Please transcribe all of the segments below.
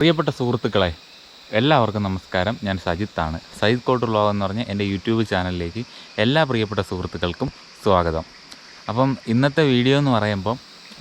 പ്രിയപ്പെട്ട സുഹൃത്തുക്കളെ എല്ലാവർക്കും നമസ്കാരം. ഞാൻ സജിത്താണ്. സജിത് കോട്ട് വ്ളോഗ് എന്ന് പറഞ്ഞ എന്റെ യൂട്യൂബ് ചാനലിലേക്ക് എല്ലാ പ്രിയപ്പെട്ട സുഹൃത്തുക്കൾക്കും സ്വാഗതം. അപ്പം ഇന്നത്തെ വീഡിയോ എന്ന് പറയുമ്പം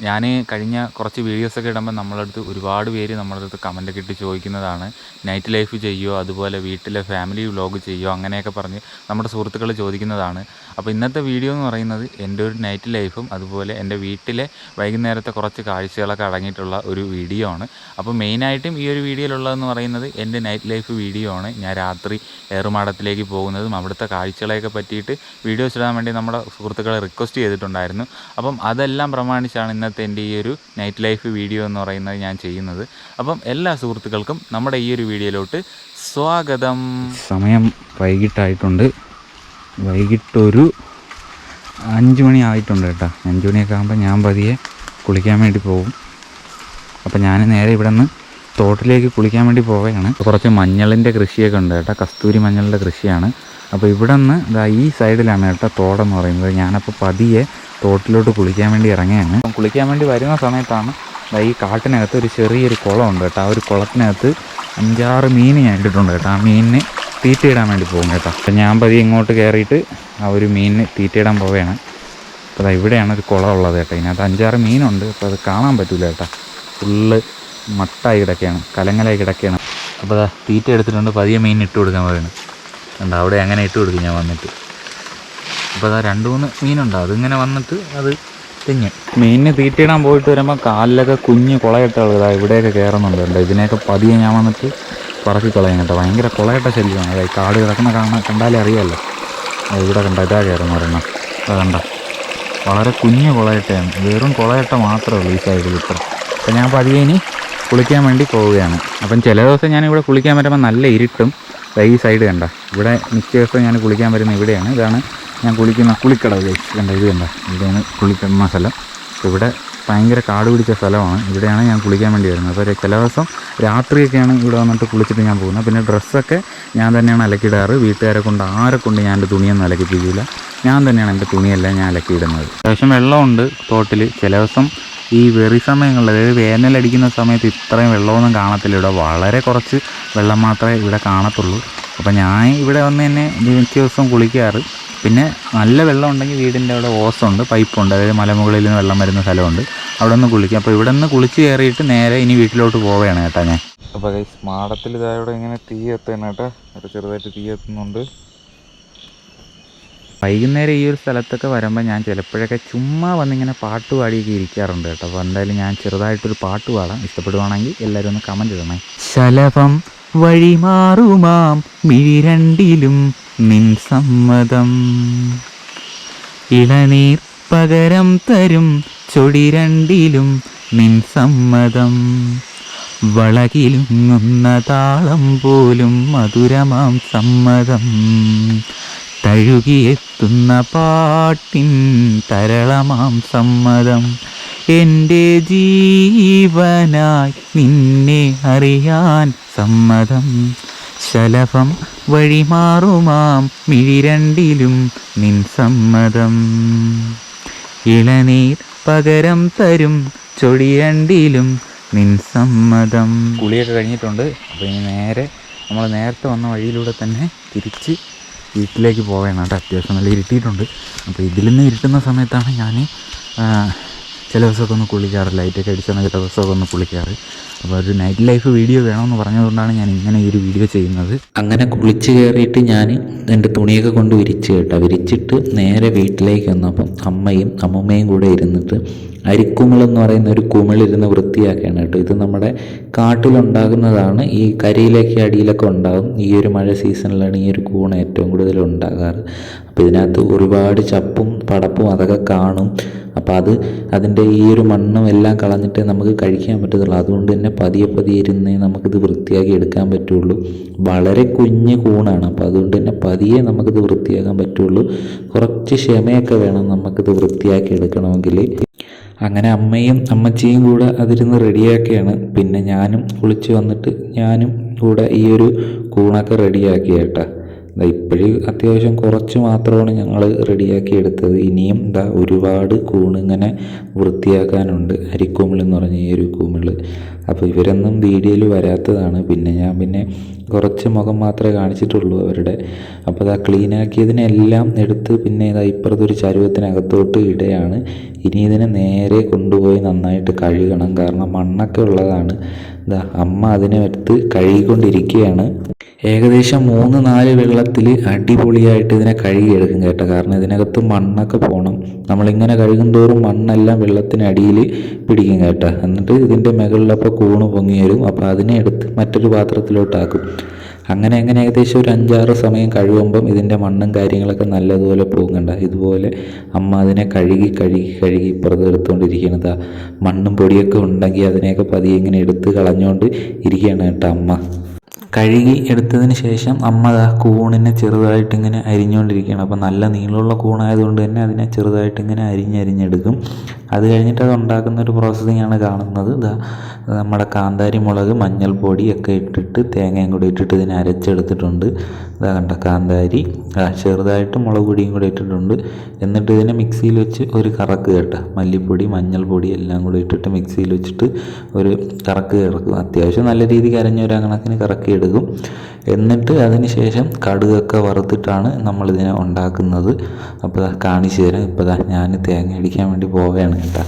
ഞാൻ കഴിഞ്ഞ കുറച്ച് വീഡിയോസൊക്കെ ഇടുമ്പോൾ നമ്മളെ അടുത്ത് ഒരുപാട് പേര് നമ്മളെ അടുത്ത് കമന്റൊക്കെ ഇട്ട് ചോദിക്കുന്നതാണ് നൈറ്റ് ലൈഫ് ചെയ്യുമോ അതുപോലെ വീട്ടിലെ ഫാമിലി വ്ലോഗ് ചെയ്യുമോ അങ്ങനെയൊക്കെ പറഞ്ഞ് നമ്മുടെ സുഹൃത്തുക്കൾ ചോദിക്കുന്നതാണ്. അപ്പോൾ ഇന്നത്തെ വീഡിയോ എന്ന് പറയുന്നത് എന്റെ ഒരു നൈറ്റ് ലൈഫും അതുപോലെ എന്റെ വീട്ടിലെ വൈകുന്നേരത്തെ കുറച്ച് കാഴ്ചകളൊക്കെ അടങ്ങിയിട്ടുള്ള ഒരു വീഡിയോ ആണ്. അപ്പോൾ മെയിനായിട്ടും ഈ ഒരു വീഡിയോയിലുള്ളതെന്ന് പറയുന്നത് എന്റെ നൈറ്റ് ലൈഫ് വീഡിയോ ആണ്. ഞാൻ രാത്രി ഏറുമാടത്തിലേക്ക് പോകുന്നതും അവിടുത്തെ കാഴ്ചകളെയൊക്കെ പറ്റിയിട്ട് വീഡിയോസ് ഇടാൻ വേണ്ടി നമ്മുടെ സുഹൃത്തുക്കളെ റിക്വസ്റ്റ് ചെയ്തിട്ടുണ്ടായിരുന്നു. അപ്പം അതെല്ലാം പ്രമാണിച്ചാണ് ഇന്നത്തെ എന്റെ ഈ ഒരു നൈറ്റ് ലൈഫ് വീഡിയോ എന്ന് പറയുന്നത് ഞാൻ ചെയ്യുന്നത്. അപ്പം എല്ലാ സുഹൃത്തുക്കൾക്കും നമ്മുടെ ഈ ഒരു വീഡിയോയിലോട്ട് സ്വാഗതം. സമയം വൈകിട്ടായിട്ടുണ്ട്. വൈകിട്ടൊരു അഞ്ച് മണി ആയിട്ടുണ്ട് കേട്ടോ. അഞ്ച് മണിയൊക്കെ ആകുമ്പോൾ ഞാൻ പതിയെ കുളിക്കാൻ വേണ്ടി പോകും. അപ്പോൾ ഞാൻ നേരെ ഇവിടെ നിന്ന് തോട്ടിലേക്ക് കുളിക്കാൻ വേണ്ടി പോവുകയാണ്. കുറച്ച് മഞ്ഞളിന്റെ കൃഷിയൊക്കെ ഉണ്ട് കേട്ടോ. കസ്തൂരി മഞ്ഞളിന്റെ കൃഷിയാണ്. അപ്പോൾ ഇവിടെ നിന്ന് ഈ സൈഡിലാണ് കേട്ടോ തോടെന്ന് പറയുന്നത്. ഞാനപ്പോൾ പതിയെ തോട്ടിലോട്ട് കുളിക്കാൻ വേണ്ടി ഇറങ്ങിയാണ് കുളിക്കാൻ വേണ്ടി വരുന്ന സമയത്താണ് ഈ കാട്ടിനകത്ത് ഒരു ചെറിയൊരു കുളം ഉണ്ട് കേട്ടോ. ആ ഒരു കുളത്തിനകത്ത് അഞ്ചാറ് മീൻ ഞാൻ ഇട്ടിട്ടുണ്ട് കേട്ടോ. ആ മീനിന് തീറ്റയിടാൻ വേണ്ടി പോകും കേട്ടോ. അപ്പം ഞാൻ പതി ഇങ്ങോട്ട് കയറിയിട്ട് ആ ഒരു മീനിന് തീറ്റയിടാൻ പോവുകയാണ്. അപ്പോൾ അത് ഇവിടെയാണ് ഒരു കുളം ഉള്ളത് കേട്ടോ. ഇതിനകത്ത് അഞ്ചാറ് മീനുണ്ട്. അപ്പോൾ അത് കാണാൻ പറ്റില്ല കേട്ടോ. ഫുള്ള് മട്ടായി കിടക്കുകയാണ്. കലങ്ങലായി കിടക്കുകയാണ്. അപ്പോൾ തീറ്റ എടുത്തിട്ടുണ്ട്. പതിയെ മീൻ ഇട്ട് കൊടുക്കാൻ പറയുന്നത് ഉണ്ട് അവിടെ അങ്ങനെ ഇട്ട് കൊടുക്കും ഞാൻ വന്നിട്ട്. അപ്പോൾ അതാ രണ്ട് മൂന്ന് മീനുണ്ട്. അതിങ്ങനെ വന്നിട്ട് അത് തിങ്ങ്. മീനിന് തീറ്റയിടാൻ പോയിട്ട് വരുമ്പോൾ കാലിലൊക്കെ കുഞ്ഞ് കുളയിട്ടകൾ ഇതാ ഇവിടെയൊക്കെ കയറുന്നുണ്ട് കേട്ടോ ഇതിനെയൊക്കെ പതിയെ ഞാൻ വന്നിട്ട് പറക്കി കളയും കേട്ടോ. ഭയങ്കര കുളയിട്ട ശല്യമാണ്. അതായത് കാട് കിടക്കുന്ന കാണാൻ കണ്ടാലേ അറിയാമല്ലോ ഇവിടെ കണ്ട? ഇതാ കയറുന്ന ഒരെണ്ണം. അത് കണ്ട? വളരെ കുഞ്ഞ് കുളയിട്ടയാണ്. വെറും കുളയിട്ട മാത്രമേ ഉള്ളൂ ഈ സൈഡിൽ ഇത്ര. അപ്പം ഞാൻ പതിയെ ഇനി കുളിക്കാൻ വേണ്ടി പോവുകയാണ്. അപ്പം ചില ദിവസം ഞാൻ ഇവിടെ കുളിക്കാൻ വരുമ്പോൾ നല്ല ഇരുട്ടും. ഈ സൈഡ് കണ്ട? ഇവിടെ മിക്ക ദിവസം ഞാൻ കുളിക്കാൻ വരുന്ന ഇവിടെയാണ്. ഇതാണ് ഞാൻ കുളിക്കുന്ന കുളിക്കടവ് guys. കണ്ട ഇത് കണ്ട? ഇവിടെയാണ് കുളിക്കുന്ന സ്ഥലം. ഇവിടെ ഭയങ്കര കാട് പിടിച്ച സ്ഥലമാണ്. ഇവിടെയാണ് ഞാൻ കുളിക്കാൻ വേണ്ടി വരുന്നത്. അപ്പോൾ ചില ദിവസം രാത്രിയൊക്കെയാണ് ഇവിടെ വന്നിട്ട് കുളിച്ചിട്ട് ഞാൻ പോകുന്നത്. പിന്നെ ഡ്രസ്സൊക്കെ ഞാൻ തന്നെയാണ് അലക്കിയിടാറ്. വീട്ടുകാരെ കൊണ്ട് ആരെ കൊണ്ട് ഞാൻ എന്റെ തുണിയൊന്നും അലക്കിപ്പിക്കില്ല ഞാൻ തന്നെയാണ് എന്റെ തുണിയെല്ലാം ഞാൻ അലക്കിയിടുന്നത്. അത്യാവശ്യം വെള്ളമുണ്ട് തോട്ടിൽ ചില ദിവസം ഈ വെറി സമയങ്ങളിൽ അതായത് വേനലടിക്കുന്ന സമയത്ത് ഇത്രയും വെള്ളമൊന്നും കാണത്തില്ല. ഇവിടെ വളരെ കുറച്ച് വെള്ളം മാത്രമേ ഇവിടെ കാണത്തുള്ളൂ. അപ്പോൾ ഞാൻ ഇവിടെ വന്ന് തന്നെ മിക്ക ദിവസവും കുളിക്കാറ്. പിന്നെ നല്ല വെള്ളം ഉണ്ടെങ്കിൽ വീടിന്റെ അവിടെ ഓസുണ്ട് പൈപ്പുണ്ട്. അതായത് മലമുകളിൽ നിന്ന് വെള്ളം വരുന്ന സ്ഥലമുണ്ട്. അവിടെ നിന്ന് കുളിക്കും. അപ്പോൾ ഇവിടെ നിന്ന് കുളിച്ച് കയറിയിട്ട് നേരെ ഇനി വീട്ടിലോട്ട് പോവുകയാണ് കേട്ടോ ഞാൻ. അപ്പോൾ അതായത് മാടത്തിൽ ഇതായവിടെ ഇങ്ങനെ തീ എത്തുകയാണ് കേട്ടോ. അവിടെ ചെറുതായിട്ട് തീ എത്തുന്നുണ്ട്. വൈകുന്നേരം ഈ ഒരു സ്ഥലത്തൊക്കെ വരുമ്പോൾ ഞാൻ ചിലപ്പോഴൊക്കെ ചുമ്മാ വന്നിങ്ങനെ പാട്ട് പാടിയൊക്കെ ഇരിക്കാറുണ്ട് കേട്ടോ. അപ്പോൾ എന്തായാലും ഞാൻ ചെറുതായിട്ടൊരു പാട്ട് പാടാം. ഇഷ്ടപ്പെടുവാണെങ്കിൽ എല്ലാവരും ഒന്ന് കമന്റ് ഇടണേ. ശലഭം വഴിമാറുമാം മിഴിരണ്ടിലും നിൻ സമ്മതം. ഇളനീർ പകരം തരും ചൊടി രണ്ടിലും നിൻ സമ്മതം. വളകിലുങ്ങുന്ന താളം പോലും മധുരമാം സമ്മതം. തഴുകിയെത്തുന്ന പാട്ടിൻ തരളമാം സമ്മതം. എന്റെ ജീവനായി നിന്നെ അറിയാൻ സമ്മതം. ശലഭം വഴിമാറുമാം മിഴിരണ്ടിലും നിൻ സമ്മതം. ഇളനീർ പകരം തരും ചൊടിയണ്ടിലും നിൻ സമ്മതം. കുളിയൊക്കെ കഴിഞ്ഞിട്ടുണ്ട്. അപ്പോൾ ഇനി നേരെ നമ്മൾ നേരത്തെ വന്ന വഴിയിലൂടെ തന്നെ തിരിച്ച് വീട്ടിലേക്ക് കേട്ടോ. അത്യാവശ്യം നല്ല ഇരുട്ടിയിട്ടുണ്ട്. അപ്പോൾ ഇതിൽ നിന്ന് ഇരുട്ടുന്ന സമയത്താണ് ഞാൻ ചില ദിവസമൊക്കെ ഒന്ന് കുളിക്കാറ് ലൈറ്റൊക്കെ അടിച്ചാണ് ചില ദിവസമൊക്കെ ഒന്ന് കുളിക്കാറ്. അപ്പോൾ ഒരു നൈറ്റ് ലൈഫ് വീഡിയോ വേണമെന്ന് പറഞ്ഞതുകൊണ്ടാണ് ഞാൻ ഇങ്ങനെ ഈ ഒരു വീഡിയോ ചെയ്യുന്നത്. അങ്ങനെ കുളിച്ച് കയറിയിട്ട് ഞാൻ എന്റെ തുണിയൊക്കെ കൊണ്ട് വിരിച്ച് കേട്ടോ. വിരിച്ചിട്ട് നേരെ വീട്ടിലേക്ക് വന്നപ്പം അമ്മയും അമ്മമ്മയും കൂടെ ഇരുന്നിട്ട് അരിക്കുമിൾ എന്ന് പറയുന്ന ഒരു കുമിളിരുന്ന് വൃത്തിയാക്കുകയാണ് കേട്ടോ. ഇത് നമ്മുടെ കാട്ടിലുണ്ടാകുന്നതാണ്. ഈ കരിയിലേക്ക് അടിയിലൊക്കെ ഉണ്ടാകും. ഈ ഒരു മഴ സീസണിലാണ് ഈ ഒരു കൂണ് ഏറ്റവും കൂടുതൽ ഉണ്ടാകാറ്. അപ്പോൾ ഇതിനകത്ത് ഒരുപാട് ചപ്പും പടപ്പും അതൊക്കെ കാണും. അപ്പോൾ അത് അതിന്റെ ഈ ഒരു മണ്ണും എല്ലാം കളഞ്ഞിട്ട് നമുക്ക് കഴിക്കാൻ പറ്റത്തുള്ളൂ. അതുകൊണ്ട് തന്നെ പതിയെ പതിയെ ഇരുന്നേ നമുക്കിത് വൃത്തിയാക്കി എടുക്കാൻ പറ്റുള്ളൂ. വളരെ കുഞ്ഞ് കൂണാണ്. അപ്പോൾ അതുകൊണ്ട് തന്നെ പതിയെ നമുക്കിത് വൃത്തിയാക്കാൻ പറ്റുള്ളൂ. കുറച്ച് ക്ഷമയൊക്കെ വേണം നമുക്കിത് വൃത്തിയാക്കി എടുക്കണമെങ്കിൽ. അങ്ങനെ അമ്മയും അമ്മച്ചിയും കൂടെ അതിരുന്ന് റെഡിയാക്കിയാണ്. പിന്നെ ഞാനും കുളിച്ച് വന്നിട്ട് ഞാനും കൂടെ ഈ ഒരു കൂണൊക്കെ റെഡിയാക്കി കേട്ടാ ഇപ്പോഴും അത്യാവശ്യം കുറച്ച് മാത്രമാണ് ഞങ്ങൾ റെഡിയാക്കി എടുത്തത്. ഇനിയും എന്താ ഒരുപാട് കൂണിങ്ങനെ വൃത്തിയാക്കാനുണ്ട്. അരിക്കൂമിൾ എന്ന് പറഞ്ഞ ഈ ഒരു കൂമിൾ അപ്പോൾ ഇവരൊന്നും വീഡിയോയിൽ വരാത്തതാണ്. പിന്നെ ഞാൻ പിന്നെ കുറച്ച് മുഖം മാത്രമേ കാണിച്ചിട്ടുള്ളൂ അവരുടെ. അപ്പോൾ അത് ആ ക്ലീനാക്കിയതിനെല്ലാം എടുത്ത് പിന്നെ ഇതാ ഇപ്പുറത്തൊരു ചരുവത്തിനകത്തോട്ട് ഇടയാണ് ഇനി ഇതിനെ നേരെ കൊണ്ടുപോയി നന്നായിട്ട് കഴുകണം. കാരണം മണ്ണൊക്കെ ഉള്ളതാണ്. ഇതാ അമ്മ അതിനെ എടുത്ത് കഴുകിക്കൊണ്ടിരിക്കുകയാണ്. ഏകദേശം മൂന്ന് നാല് വെള്ളത്തിൽ അടിപൊളിയായിട്ട് ഇതിനെ കഴുകിയെടുക്കും കേട്ടോ. കാരണം ഇതിനകത്ത് മണ്ണൊക്കെ പോകണം നമ്മളിങ്ങനെ കഴുകും തോറും മണ്ണെല്ലാം വെള്ളത്തിനടിയിൽ പിടിക്കും കേട്ടോ. എന്നിട്ട് ഇതിന്റെ മുകളിലപ്പോൾ കൂണ് പൊങ്ങി വരും. അപ്പോൾ അതിനെ എടുത്ത് മറ്റൊരു പാത്രത്തിലോട്ടാക്കും. അങ്ങനെ അങ്ങനെ ഏകദേശം ഒരു അഞ്ചാറ് സമയം കഴുകുമ്പം ഇതിന്റെ മണ്ണും കാര്യങ്ങളൊക്കെ നല്ലതുപോലെ പോകുന്നുണ്ട് ഇതുപോലെ അമ്മ അതിനെ കഴുകി കഴുകി കഴുകി ഇപ്പുറത്ത് എടുത്തുകൊണ്ടിരിക്കുന്നത്. മണ്ണും പൊടിയൊക്കെ ഉണ്ടെങ്കിൽ അതിനെയൊക്കെ പതിയെ ഇങ്ങനെ എടുത്ത് കളഞ്ഞുകൊണ്ട് ഇരിക്കുകയാണ് കേട്ടോ അമ്മ. കഴുകി എടുത്തതിന് ശേഷം അമ്മ ദാ കൂണിനെ ചെറുതായിട്ട് ഇങ്ങനെ അരിഞ്ഞുകൊണ്ടിരിക്കുകയാണ് അപ്പോൾ നല്ല നീളമുള്ള കൂണായതുകൊണ്ട് തന്നെ അതിനെ ചെറുതായിട്ട് ഇങ്ങനെ അരിഞ്ഞരിഞ്ഞെടുക്കും. അത് കഴിഞ്ഞിട്ട് അത് ഉണ്ടാക്കുന്ന ഒരു പ്രോസസ്സിങ്ങാണ് കാണുന്നത്. ദാ നമ്മുടെ കാന്താരി മുളക് മഞ്ഞൾപ്പൊടി ഒക്കെ ഇട്ടിട്ട് തേങ്ങയും കൂടി ഇട്ടിട്ട് ഇതിനെ അരച്ചെടുത്തിട്ടുണ്ട്. ഇതാ കണ്ട കാന്താരി. ചെറുതായിട്ട് മുളക് പൊടിയും കൂടി ഇട്ടിട്ടുണ്ട്. എന്നിട്ട് ഇതിനെ മിക്സിയിൽ വെച്ച് ഒരു കറക്ക് കേട്ടോ. മല്ലിപ്പൊടി മഞ്ഞൾപ്പൊടി എല്ലാം കൂടി ഇട്ടിട്ട് മിക്സിയിൽ വെച്ചിട്ട് ഒരു കറക്ക് കിടക്കും അത്യാവശ്യം നല്ല രീതിക്ക് അരഞ്ഞൊരു കണക്കിന് കറക്കി എടുക്കും. എന്നിട്ട് അതിന് ശേഷം കടുകൊക്കെ വറുത്തിട്ടാണ് നമ്മളിതിനെ ഉണ്ടാക്കുന്നത്. അപ്പോൾ കാണിച്ചു തരാം. ഇപ്പോൾ ഞാൻ തേങ്ങ അടിക്കാൻ വേണ്ടി പോവുകയാണ് കേട്ടോ.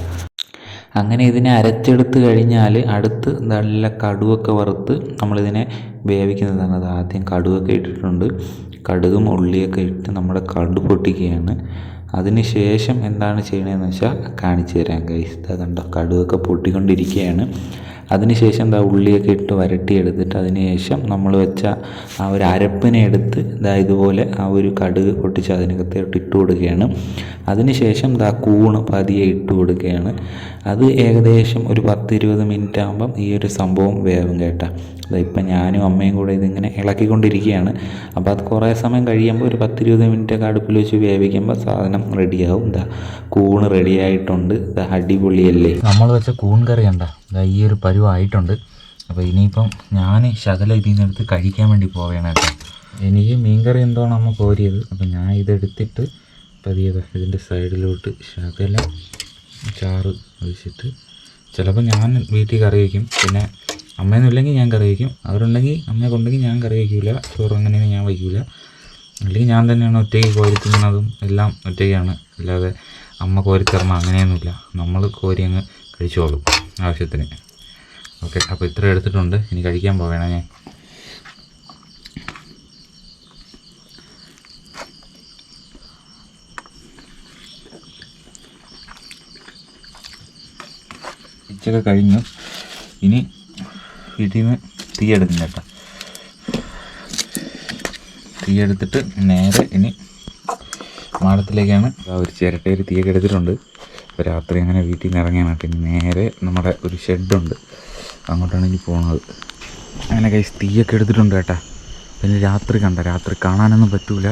അങ്ങനെ ഇതിനെ അരച്ചെടുത്ത് കഴിഞ്ഞാൽ അടുത്ത് നല്ല കടുവൊക്കെ വറുത്ത് നമ്മളിതിനെ വേവിക്കുന്നതാണ്. അത് ആദ്യം കടുവൊക്കെ ഇട്ടിട്ടുണ്ട്. കടുകും ഉള്ളിയൊക്കെ ഇട്ട് നമ്മുടെ കടു പൊട്ടിക്കുകയാണ്. അതിന് ശേഷം എന്താണ് ചെയ്യണതെന്ന് വെച്ചാൽ കാണിച്ചു തരാം ഗൈസ് കണ്ടോ കടുവൊക്കെ പൊട്ടിക്കൊണ്ടിരിക്കുകയാണ്. അതിനുശേഷം എന്താ ഉള്ളിയൊക്കെ ഇട്ട് വരട്ടിയെടുത്തിട്ട് അതിനുശേഷം നമ്മൾ വെച്ച ആ ഒരു അരപ്പിനെ എടുത്ത് ഇതാ ഇതുപോലെ ആ ഒരു കടുക് പൊട്ടിച്ച് അതിനകത്തോട്ട് ഇട്ട് കൊടുക്കുകയാണ്. അതിനുശേഷം ഇതാ കൂണ് പതിയെ ഇട്ട് കൊടുക്കുകയാണ്. അത് ഏകദേശം ഒരു പത്ത് ഇരുപത് മിനിറ്റ് ആകുമ്പം ഈ ഒരു സംഭവം വേവും കേട്ടോ. ഇപ്പം ഞാനും അമ്മയും കൂടെ ഇതിങ്ങനെ ഇളക്കിക്കൊണ്ടിരിക്കുകയാണ്. അപ്പോൾ അത് കുറേ സമയം കഴിയുമ്പോൾ ഒരു പത്തിരുപത് മിനിറ്റ് ഒക്കെ അടുപ്പിൽ വെച്ച് വേവിക്കുമ്പോൾ സാധനം റെഡിയാവും ഇതാ കൂണ് റെഡിയായിട്ടുണ്ട് ഇതാ അടിപൊളിയല്ലേ? നമ്മൾ വെച്ച കൂൺ കറി കണ്ട. ദാ ഈ ഒരു പരുവായിട്ടുണ്ട് അപ്പോൾ ഇനിയിപ്പം ഞാൻ ശകലം ഇതിൽ നിന്ന് എടുത്ത് കഴിക്കാൻ വേണ്ടി പോവുകയാണ് കേട്ടോ. എനിക്ക് മീൻകറി എന്തോണം അമ്മ കോരിയത്. അപ്പം ഞാൻ ഇതെടുത്തിട്ട് പതിയത് ഇതിന്റെ സൈഡിലോട്ട് ശകലം ചാറ് ഒഴിച്ചിട്ട് ചിലപ്പോൾ ഞാൻ വീട്ടിൽ കറി വയ്ക്കും. പിന്നെ അമ്മയൊന്നും ഇല്ലെങ്കിൽ ഞാൻ കറി വയ്ക്കും. അവരുണ്ടെങ്കിൽ അമ്മയെ കൊണ്ടെങ്കിൽ ഞാൻ കറി വയ്ക്കില്ല ചോറ് അങ്ങനെയൊന്നും ഞാൻ വയ്ക്കില്ല അല്ലെങ്കിൽ ഞാൻ തന്നെയാണ് ഒറ്റയ്ക്ക് കോരിത്തുന്നതും എല്ലാം ഒറ്റയ്ക്കാണ്. അല്ലാതെ അമ്മ കോരിത്തരണം തരണം അങ്ങനെയൊന്നുമില്ല. നമ്മൾ കോരി അങ്ങ് കഴിച്ചോളും. ആവശ്യത്തിന്. ഓക്കെ അപ്പോൾ ഇത്ര എടുത്തിട്ടുണ്ട്. ഇനി കഴിക്കാൻ പോവേണേ. ഞാൻ ഉച്ചയൊക്കെ കഴിഞ്ഞു. ഇനി വീട്ടിൽ നിന്ന് തീ എടുക്കും കേട്ടോ. തീ എടുത്തിട്ട് നേരെ ഇനി മാടത്തിലേക്കാണ് ഒരു ചിരട്ടയിൽ തീയൊക്കെ എടുത്തിട്ടുണ്ട്. അപ്പോൾ രാത്രി അങ്ങനെ വീട്ടിൽ നിന്ന് ഇറങ്ങിയാണ്. കേട്ടോ നേരെ നമ്മുടെ ഒരു ഷെഡുണ്ട്. അങ്ങോട്ടാണ് ഇനി പോണത്. അങ്ങനെ കൈസ് തീയൊക്കെ എടുത്തിട്ടുണ്ട് കേട്ടാ. പിന്നെ രാത്രി കണ്ട രാത്രി കാണാനൊന്നും പറ്റൂല.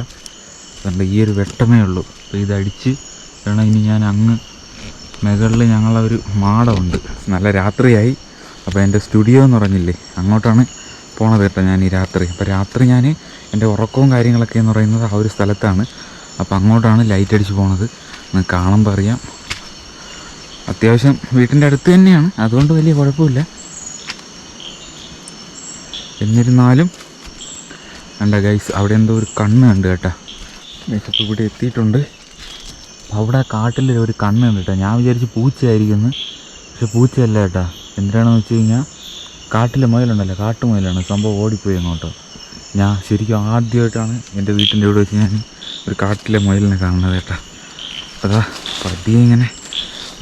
കണ്ട ഈ ഒരു വെട്ടമേ ഉള്ളൂ. അപ്പോൾ ഇതടിച്ച് വേണം ഇനി ഞാൻ അങ്ങ് മുകളിൽ ഞങ്ങളെ ഒരു മാടമുണ്ട്. നല്ല രാത്രിയായി. അപ്പോൾ എന്റെ സ്റ്റുഡിയോ എന്ന് പറഞ്ഞില്ലേ അങ്ങോട്ടാണ് പോണത് കേട്ടോ ഞാൻ ഈ രാത്രി. അപ്പോൾ രാത്രി ഞാൻ എന്റെ ഉറക്കവും കാര്യങ്ങളൊക്കെ എന്ന് പറയുന്നത് ആ ഒരു സ്ഥലത്താണ്. അപ്പോൾ അങ്ങോട്ടാണ് ലൈറ്റ് അടിച്ച് പോണത്. കാണുമ്പോൾ അറിയാം. അത്യാവശ്യം വീട്ടിന്റെ അടുത്ത് തന്നെയാണ്. അതുകൊണ്ട് വലിയ കുഴപ്പമില്ല. എന്നിരുന്നാലും കണ്ട ഗൈസ് അവിടെ എന്തോ ഒരു കണ്ണ് കണ്ട് കേട്ടോ. അപ്പോൾ ഇവിടെ എത്തിയിട്ടുണ്ട്. അവിടെ കാട്ടിൽ ഒരു കണ്ണ് ഉണ്ട് കേട്ടോ. ഞാൻ വിചാരിച്ച് പൂച്ചയായിരിക്കുന്നു പക്ഷെ പൂച്ചയല്ല കേട്ടാ. എന്തിനാണെന്ന് വെച്ച് കഴിഞ്ഞാൽ കാട്ടിലെ മുയലുണ്ടല്ലോ കാട്ടുമുയലാണ് സംഭവം ഓടിപ്പോയി അങ്ങോട്ട്. ഞാൻ ശരിക്കും ആദ്യമായിട്ടാണ് എന്റെ വീട്ടിന്റെ ഇവിടെ വെച്ച് ഞാൻ ഒരു കാട്ടിലെ മുയലിനെ കാണുന്നത് കേട്ടോ. അതാ പതിയെ ഇങ്ങനെ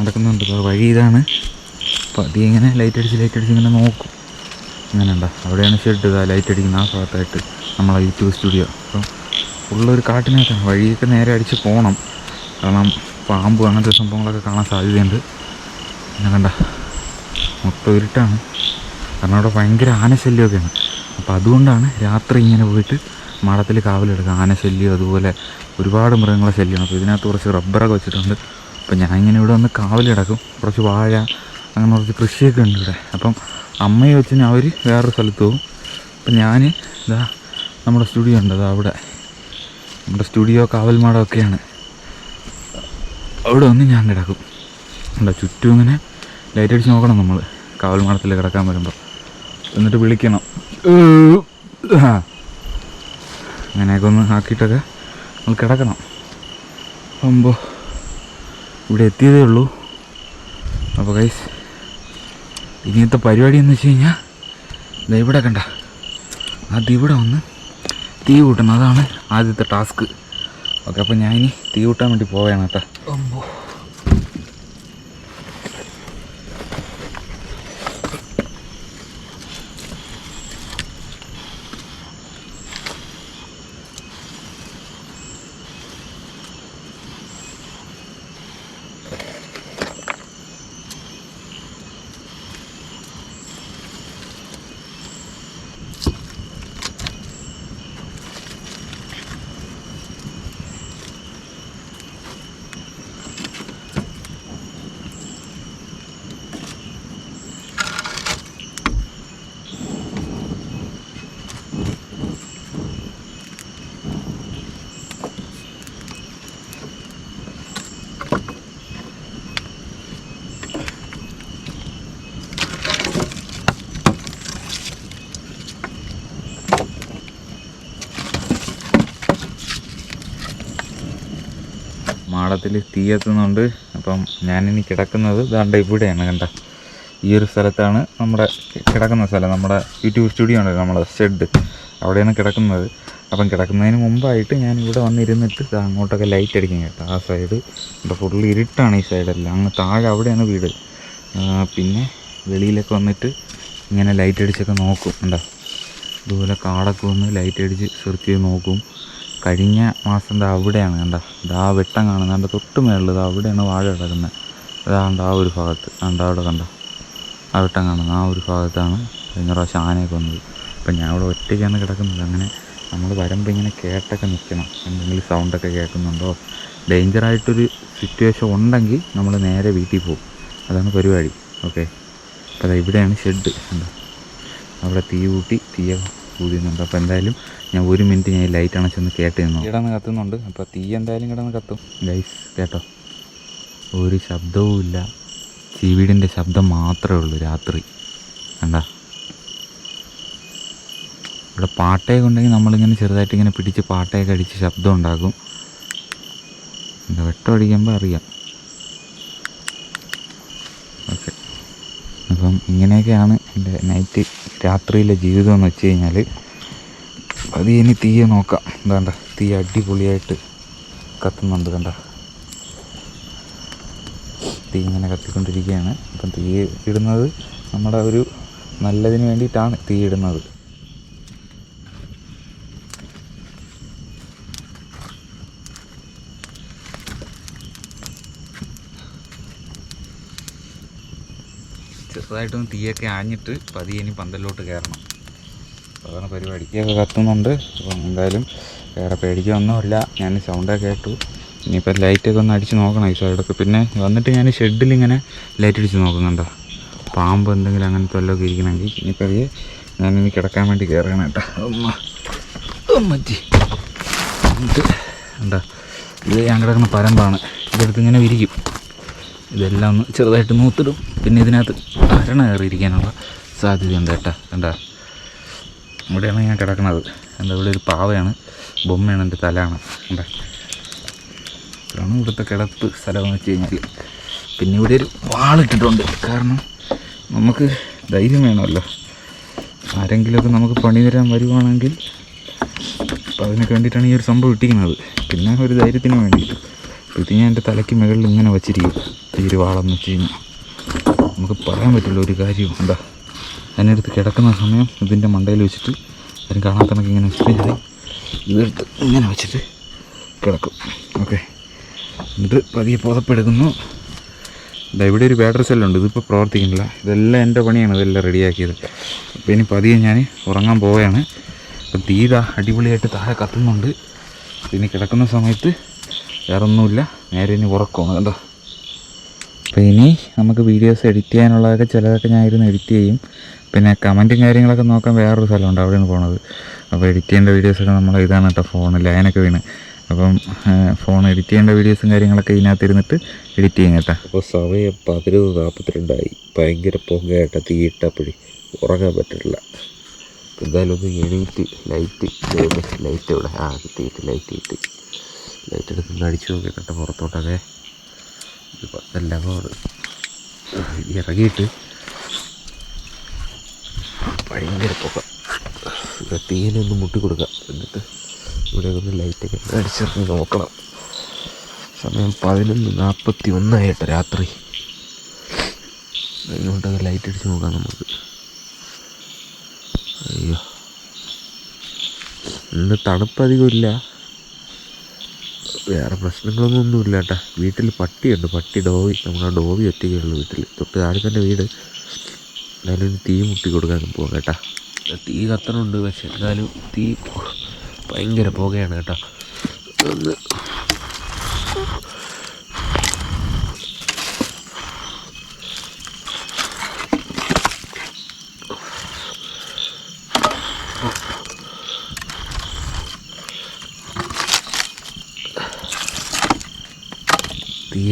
നടക്കുന്നുണ്ട്. വഴി ഇതാണ്. അപ്പോൾ അത് ഇങ്ങനെ ലൈറ്റ് അടിച്ച് ലൈറ്റ് അടിച്ച് ഇങ്ങനെ നോക്കും. അങ്ങനെ ഉണ്ടോ? അവിടെയാണ് ഷെഡ് ലൈറ്റ് അടിക്കുന്ന ആ ഭാഗത്തായിട്ട് നമ്മളെ യൂട്യൂബ് സ്റ്റുഡിയോ അപ്പം ഉള്ളൊരു കാട്ടിനകത്താണ് വഴിയൊക്കെ നേരെ അടിച്ച് പോകണം. കാരണം പാമ്പ് അങ്ങനത്തെ സംഭവങ്ങളൊക്കെ കാണാൻ സാധ്യതയുണ്ട്. പിന്നെ കണ്ട? മൊത്തം ഇരുട്ടാണ്. കാരണം അവിടെ ഭയങ്കര ആനശല്യമൊക്കെയാണ്. അപ്പോൾ അതുകൊണ്ടാണ് രാത്രി ഇങ്ങനെ പോയിട്ട് മാടത്തിൽ കാവലെടുക്കുക. ആനശല്യം അതുപോലെ ഒരുപാട് മൃഗങ്ങളെ ശല്യമാണ്. അപ്പോൾ ഇതിനകത്ത് കുറച്ച് റബ്ബറൊക്കെ വെച്ചിട്ടുണ്ട്. അപ്പോൾ ഞാൻ ഇങ്ങനെ ഇവിടെ വന്ന് കാവലിടക്കും കുറച്ച് വാഴ അങ്ങനെ കുറച്ച് കൃഷിയൊക്കെ ഉണ്ട് ഇവിടെ. അപ്പം അമ്മയെ വെച്ച് അവർ വേറൊരു സ്ഥലത്ത് പോകും. അപ്പം ഞാൻ ഇതാ നമ്മുടെ സ്റ്റുഡിയോ ഉണ്ട് അതാ അവിടെ. നമ്മുടെ സ്റ്റുഡിയോ കാവൽ കാവൽമാടമൊക്കെയാണ് അവിടെ വന്ന് ഞാൻ കിടക്കും. എന്താ ചുറ്റും ഇങ്ങനെ ലൈറ്റ് അടിച്ച് നോക്കണം നമ്മൾ കാവൽ കാവൽമാടത്തിൽ കിടക്കാൻ വരുമ്പോൾ എന്നിട്ട് വിളിക്കണം. അങ്ങനെയൊക്കെ ഒന്ന് ആക്കിയിട്ടൊക്കെ നമ്മൾ കിടക്കണം. അമ്പോ. ഇവിടെ എത്തിയതേ ഉള്ളൂ. അപ്പോൾ ഗൈസ് ഇനിയത്തെ പരിപാടി എന്ന് വെച്ച് കഴിഞ്ഞാൽ ഇതാ ഇവിടെ കണ്ട അത് ഇവിടെ വന്ന് തീ കൂട്ടണം അതാണ് ആദ്യത്തെ ടാസ്ക് ഓക്കെ അപ്പോൾ ഞാൻ ഇനി തീ കൂട്ടാൻ വേണ്ടി പോവുകയാണ് കേട്ടോ. മാടത്തിൽ തീ എത്തുന്നുണ്ട് അപ്പം ഞാനിനി കിടക്കുന്നത് ദാണ്ട ഇവിടെയാണ് കണ്ട. ഈ ഒരു സ്ഥലത്താണ് നമ്മുടെ കിടക്കുന്ന സ്ഥലം. നമ്മുടെ യൂട്യൂബ് സ്റ്റുഡിയോ ഉണ്ട് നമ്മുടെ ഷെഡ്. അവിടെയാണ് കിടക്കുന്നത്. അപ്പം കിടക്കുന്നതിന് മുമ്പായിട്ട് ഞാൻ ഇവിടെ വന്നിരുന്നിട്ട് അങ്ങോട്ടൊക്കെ ലൈറ്റ് അടിക്കാൻ കേട്ടോ. ആ സൈഡ് ഇവിടെ ഫുള്ള് ഇരുട്ടാണ് ഈ സൈഡെല്ലാം അങ്ങ് താഴെ അവിടെയാണ് വീട്. പിന്നെ വെളിയിലൊക്കെ വന്നിട്ട് ഇങ്ങനെ ലൈറ്റ് അടിച്ചൊക്കെ നോക്കും. എന്താ ഇതുപോലെ കാടൊക്കെ വന്ന് ലൈറ്റ് അടിച്ച് സെർച്ച് ചെയ്ത് നോക്കും. കഴിഞ്ഞ മാസം ദാ അവിടെയാണ് കണ്ട? ദാ വെട്ടം കാണുന്നത്. കണ്ട? തൊട്ട് മേളിൽ ദാ അവിടെയാണ് വാഴ കിടക്കുന്നത്. അതാണ്ട് ആ ഒരു ഭാഗത്ത്. കണ്ട? അവിടെ കണ്ട? ആ വെട്ടം കാണുന്നത്. ആ ഒരു ഭാഗത്താണ് കഴിഞ്ഞ പ്രാവശ്യം ആനയൊക്കെ വന്നത് അപ്പം ഞാൻ അവിടെ ഒറ്റയ്ക്കാണ് കിടക്കുന്നത്. അങ്ങനെ നമ്മൾ വരുമ്പോൾ ഇങ്ങനെ കേട്ടൊക്കെ നിൽക്കണം. എന്തെങ്കിലും സൗണ്ടൊക്കെ കേൾക്കുന്നുണ്ടോ? ഡേഞ്ചറായിട്ടൊരു സിറ്റുവേഷൻ ഉണ്ടെങ്കിൽ നമ്മൾ നേരെ വീട്ടിൽ പോകും. അതാണ് പരിപാടി. ഓക്കെ അപ്പോൾ ഇവിടെയാണ് ഷെഡ് കണ്ടോ? അവിടെ തീ കൂട്ടി തീയ കൂടിയുന്നുണ്ട് അപ്പോൾ എന്തായാലും ഞാൻ ഒരു മിനിറ്റ് ഞാൻ ലൈറ്റ് അണച്ചൊന്ന് കേട്ട് നിന്നു കിടന്ന് കത്തുന്നുണ്ട്. അപ്പോൾ തീ എന്തായാലും കിടന്ന് കത്തും. ഗൈസ് കേട്ടോ. ഒരു ശബ്ദവും ഇല്ല. ചീവീടിന്റെ ശബ്ദം മാത്രമേ ഉള്ളൂ രാത്രി. കണ്ട? ഇവിടെ പാട്ടയൊക്കെ ഉണ്ടെങ്കിൽ നമ്മളിങ്ങനെ ചെറുതായിട്ട് ഇങ്ങനെ പിടിച്ച് പാട്ടയൊക്കെ അടിച്ച് ശബ്ദം ഉണ്ടാകും എന്താ വെട്ടം അടിക്കുമ്പോൾ അറിയാം. ഓക്കെ. അപ്പം ഇങ്ങനെയൊക്കെയാണ് എന്റെ നൈറ്റ് രാത്രിയിലെ ജീവിതം എന്ന് വെച്ച് കഴിഞ്ഞാൽ അത് ഇനി തീയെ നോക്കാം. എന്താണ്ട തീ അടിപൊളിയായിട്ട് കത്തുന്നുണ്ട് കണ്ട. തീ ഇങ്ങനെ കത്തിക്കൊണ്ടിരിക്കുകയാണ്. അപ്പം തീ ഇടുന്നത് നമ്മുടെ ഒരു നല്ലതിന് വേണ്ടിയിട്ടാണ് തീ ഇടുന്നത്. ചെറുതായിട്ടൊന്ന് തീയൊക്കെ ആഞ്ഞിട്ട് പതിയെ ഇനി പന്തലിലോട്ട് കയറണം. അതാണ് പരിപാടി തീയൊക്കെ കത്തുന്നുണ്ട്. അപ്പം എന്തായാലും വേറെ പേടിക്കൊന്നുമില്ല. ഞാൻ സൗണ്ടൊക്കെ കേട്ടു. ഇനിയിപ്പോൾ ലൈറ്റൊക്കെ ഒന്ന് അടിച്ച് നോക്കണം ഈ സൈഡൊക്കെ പിന്നെ വന്നിട്ട് ഞാൻ ഷെഡിൽ ഇങ്ങനെ ലൈറ്റ് അടിച്ച് നോക്കുന്നുണ്ടോ. പാമ്പ് എന്തെങ്കിലും അങ്ങനത്തെ വല്ലതൊക്കെ ഇരിക്കണമെങ്കിൽ ഇനിയിപ്പോൾ അതിയെ ഞാനിനി കിടക്കാൻ വേണ്ടി കയറണം കേട്ടോ. ഉമ്മച്ചി എന്നിട്ട് എന്താ ഇത് ഞാൻ കിടക്കുന്ന പരമ്പാണ്. ഇതെടുത്ത് ഇങ്ങനെ വിരിക്കും. ഇതെല്ലാം ഒന്ന് ചെറുതായിട്ട് നൂത്തിടും പിന്നെ ഇതിനകത്ത് അരണ കയറിയിരിക്കാനുള്ള സാധ്യതയുണ്ട് കേട്ടോ. എന്താ ഇവിടെയാണ് ഞാൻ കിടക്കുന്നത്. എന്താ ഇവിടെ ഒരു പാവയാണ്. ബൊമ്മയാണ് എന്റെ തലയാണ് എന്താ ഇതാണ് ഇവിടുത്തെ കിടപ്പ് സ്ഥലമെന്ന് വെച്ച് കഴിഞ്ഞാൽ പിന്നെ ഇവിടെ ഒരു വാളിട്ടിട്ടുണ്ട് കാരണം നമുക്ക് ധൈര്യം വേണമല്ലോ. ആരെങ്കിലുമൊക്കെ നമുക്ക് പണി തരാൻ വരുവാണെങ്കിൽ അപ്പം അതിനൊക്കെ വേണ്ടിയിട്ടാണ് ഈ ഒരു സംഭവം ഇട്ടിരിക്കുന്നത്. പിന്നെ ഒരു ധൈര്യത്തിന് വേണ്ടിയിട്ട്. ഇത് ഞാൻ എന്റെ തലയ്ക്ക് മുകളിൽ ഇങ്ങനെ വച്ചിരിക്കും. ഈ ഒരു വാളെന്ന് വെച്ച് കഴിഞ്ഞാൽ നമുക്ക് പറയാൻ പറ്റില്ല ഒരു കാര്യവും എന്താ അതിനടുത്ത് കിടക്കുന്ന സമയം ഇതിന്റെ മണ്ടയിൽ വെച്ചിട്ട് അതിന് കാണാത്ത കണക്ക് ഇങ്ങനെ വെച്ചിട്ട് ഞാൻ ഇതെടുത്ത് ഇങ്ങനെ വെച്ചിട്ട് കിടക്കും. ഓക്കെ. എന്നിട്ട് പതിയെ പുതപ്പെടുക്കുന്നു ഇതാ ഇവിടെ ഒരു ബാറ്ററി സെല്ലുണ്ട്. ഇതിപ്പോൾ പ്രവർത്തിക്കുന്നില്ല. ഇതെല്ലാം എന്റെ പണിയാണ്. ഇതെല്ലാം റെഡിയാക്കിയത്. അപ്പോൾ ഇനി പതിയെ ഞാൻ ഉറങ്ങാൻ പോവുകയാണ്. അപ്പം തീ ഇതാ അടിപൊളിയായിട്ട് താഴെ കത്തുന്നുണ്ട്. ഇനി കിടക്കുന്ന സമയത്ത് വേറൊന്നുമില്ല. നേരെ ഇനി ഉറക്കമാണ്. കേട്ടോ അപ്പോൾ ഇനി നമുക്ക് വീഡിയോസ് എഡിറ്റ് ചെയ്യാനുള്ളതൊക്കെ ചിലതൊക്കെ ഞാൻ ഇരുന്ന് എഡിറ്റ് ചെയ്യും. പിന്നെ കമന്റും കാര്യങ്ങളൊക്കെ നോക്കാൻ വേറൊരു സ്ഥലമുണ്ട് അവിടെയാണ് പോണത്. അപ്പോൾ എഡിറ്റ് ചെയ്യേണ്ട വീഡിയോസൊക്കെ നമ്മൾ ഇതാണ് കേട്ടോ ഫോൺ ലൈനൊക്കെ വീണ്. അപ്പം ഫോൺ എഡിറ്റ് ചെയ്യേണ്ട വീഡിയോസും കാര്യങ്ങളൊക്കെ ഇതിനകത്ത് ഇരുന്നിട്ട് എഡിറ്റ് ചെയ്യും കേട്ടോ. അപ്പോൾ സമയം പതിനൊന്ന് നാൽപ്പത്തിരണ്ടായി ഭയങ്കര പൊങ്ങയായിട്ട തീയിട്ടപ്പോഴേ ഉറങ്ങാൻ പറ്റില്ല. എന്തായാലും ഒന്ന് എണീറ്റ് ലൈറ്റ് ലൈറ്റ് ഇവിടെ. ആ കിട്ടിയിട്ട് ലൈറ്റ് കിട്ടി ലൈറ്റ് എടുത്ത് അടിച്ചു നോക്കി കേട്ടോ പുറത്തോട്ടൊക്കെ. നല്ല അകമാണ് ഇറങ്ങിയിട്ട് ഭയങ്കര പുക. ഒന്ന് മുട്ടി കൊടുക്കാം. എന്നിട്ട് ഇവിടെ ഒന്ന് ലൈറ്റൊക്കെ അടിച്ചിറങ്ങി നോക്കണം. സമയം പതിനൊന്ന് നാൽപ്പത്തി ഒന്നായിട്ട് രാത്രി അതുകൊണ്ടൊക്കെ ലൈറ്റ് അടിച്ച് നോക്കാം നമുക്ക്. അയ്യോ. ഇന്ന് തണുപ്പധികം ഇല്ല. വേറെ പ്രശ്നങ്ങളൊന്നും ഒന്നുമില്ല കേട്ടാ വീട്ടിൽ പട്ടിയുണ്ട്. പട്ടി ഡോവി. നമ്മുടെ ഡോവി ഒറ്റയ്ക്കുള്ളൂ വീട്ടിൽ തൊട്ട് താഴെ തന്നെ വീട്. ഇനി തീ മുട്ടി കൊടുക്കാൻ പോകാം കേട്ടാ തീ കത്തണുണ്ട് പക്ഷെ എന്നാലും തീ ഭയങ്കര പുകയാണ് കേട്ടാ.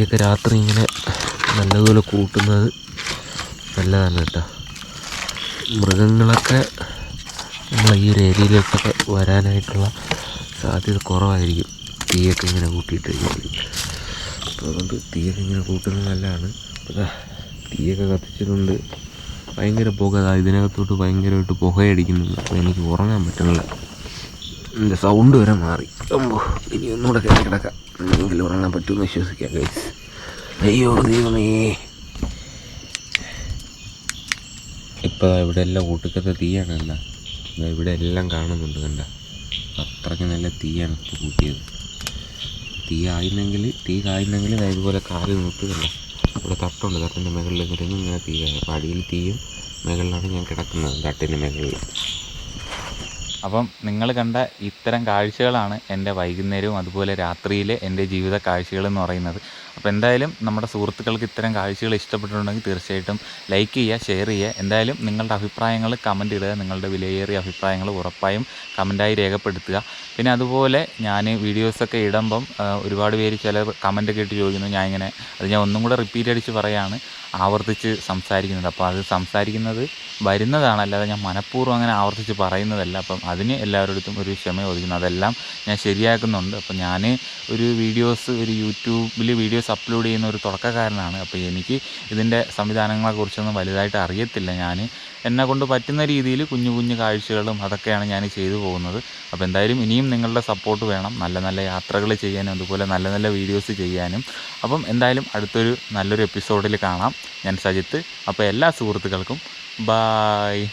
തീയൊക്കെ രാത്രി ഇങ്ങനെ നല്ലതുപോലെ കൂട്ടുന്നത് നല്ലതാണ് കേട്ടോ. മൃഗങ്ങളൊക്കെ നമ്മളെ ഈ ഒരു ഏരിയയിലോട്ടൊക്കെ വരാനായിട്ടുള്ള സാധ്യത കുറവായിരിക്കും. തീയൊക്കെ ഇങ്ങനെ കൂട്ടിയിട്ട് അപ്പോൾ അതുകൊണ്ട് തീയൊക്കെ ഇങ്ങനെ കൂട്ടുന്നത് നല്ലതാണ്. തീയൊക്കെ കത്തിച്ചതുകൊണ്ട് ഭയങ്കര പുക ഇതിനകത്തോട്ട് ഭയങ്കരമായിട്ട് പുകയടിക്കുന്നുണ്ട്. അപ്പോൾ എനിക്ക് ഉറങ്ങാൻ പറ്റുന്നില്ല. എന്റെ സൗണ്ട് വരെ മാറി. അമ്പോ ഇനി ഒന്നുകൂടെ കയറി കിടക്കാം. എങ്കിലും ഉറങ്ങാൻ പറ്റുമെന്ന് വിശ്വസിക്കാം ഗൈസ് അയ്യോ ദൈവമേ ഇവിടെ എല്ലാം കൂട്ടുക്കത്തെ തീയാണ് കണ്ട. ഇവിടെ എല്ലാം കാണുന്നുണ്ട് കണ്ട. അത്രയ്ക്ക് നല്ല തീയാണ് ഇപ്പോൾ കൂട്ടിയത്. തീ ആയിരുന്നെങ്കിൽ തീ കായുന്നെങ്കിൽ ഇതുപോലെ കാൽ നിർത്തുകയല്ല ഇവിടെ തട്ടുണ്ട് തട്ടിന്റെ മുകളിൽ ഇങ്ങനെ തീ അപ്പോൾ അടിയിൽ തീയും മുകളിലാണ് ഞാൻ കിടക്കുന്നത് തട്ടിന്റെ മുകളിൽ അപ്പം നിങ്ങൾ കണ്ട ഇത്തരം കാഴ്ചകളാണ് എന്റെ വൈകുന്നേരവും അതുപോലെ രാത്രിയിലെ എന്റെ ജീവിത കാഴ്ചകൾ എന്ന് പറയുന്നത്. അപ്പോൾ എന്തായാലും നമ്മുടെ സുഹൃത്തുക്കൾക്ക് ഇത്തരം കാഴ്ചകൾ ഇഷ്ടപ്പെട്ടിട്ടുണ്ടെങ്കിൽ തീർച്ചയായിട്ടും ലൈക്ക് ചെയ്യുക ഷെയർ ചെയ്യുക. എന്തായാലും നിങ്ങളുടെ അഭിപ്രായങ്ങൾ കമന്റ് ഇടുക നിങ്ങളുടെ വിലയേറിയ അഭിപ്രായങ്ങൾ ഉറപ്പായും കമന്റായി രേഖപ്പെടുത്തുക. പിന്നെ അതുപോലെ ഞാൻ വീഡിയോസൊക്കെ ഇടുമ്പം ഒരുപാട് പേര് ചില കമന്റൊക്കെ കേട്ട് ചോദിക്കുന്നു. ഞാൻ ഇങ്ങനെ അത് ഞാൻ ഒന്നും കൂടെ റിപ്പീറ്റ് അടിച്ച് പറയാണ്. ആവർത്തിച്ച് സംസാരിക്കുന്നത് അപ്പോൾ അത് സംസാരിക്കുന്നത് വരുന്നതാണ്. അല്ലാതെ ഞാൻ മനഃപൂർവം അങ്ങനെ ആവർത്തിച്ച് പറയുന്നതല്ല. അപ്പം അതിന് എല്ലാവരുടെ ഒരു ക്ഷമ ചോദിക്കുന്നു. അതെല്ലാം ഞാൻ ശരിയാക്കുന്നുണ്ട്. അപ്പം ഞാൻ ഒരു വീഡിയോസ് ഒരു യൂട്യൂബിൽ വീഡിയോസ് അപ്ലോഡ് ചെയ്യുന്ന ഒരു തുടക്കക്കാരനാണ്. അപ്പോൾ എനിക്ക് ഇതിന്റെ സംവിധാനങ്ങളെക്കുറിച്ചൊന്നും വലുതായിട്ട് അറിയത്തില്ല ഞാൻ എന്നെ കൊണ്ട് പറ്റുന്ന രീതിയിൽ കുഞ്ഞു കുഞ്ഞു കാഴ്ചകളും അതൊക്കെയാണ് ഞാൻ ചെയ്തു പോകുന്നത്. അപ്പോൾ എന്തായാലും ഇനിയും നിങ്ങളുടെ സപ്പോർട്ട് വേണം. നല്ല നല്ല യാത്രകൾ ചെയ്യാനും അതുപോലെ നല്ല നല്ല വീഡിയോസ് ചെയ്യാനും. അപ്പം എന്തായാലും അടുത്തൊരു നല്ലൊരു എപ്പിസോഡിൽ കാണാം. ഞാൻ സജിത്ത്. അപ്പോൾ എല്ലാ സുഹൃത്തുക്കൾക്കും ബായ്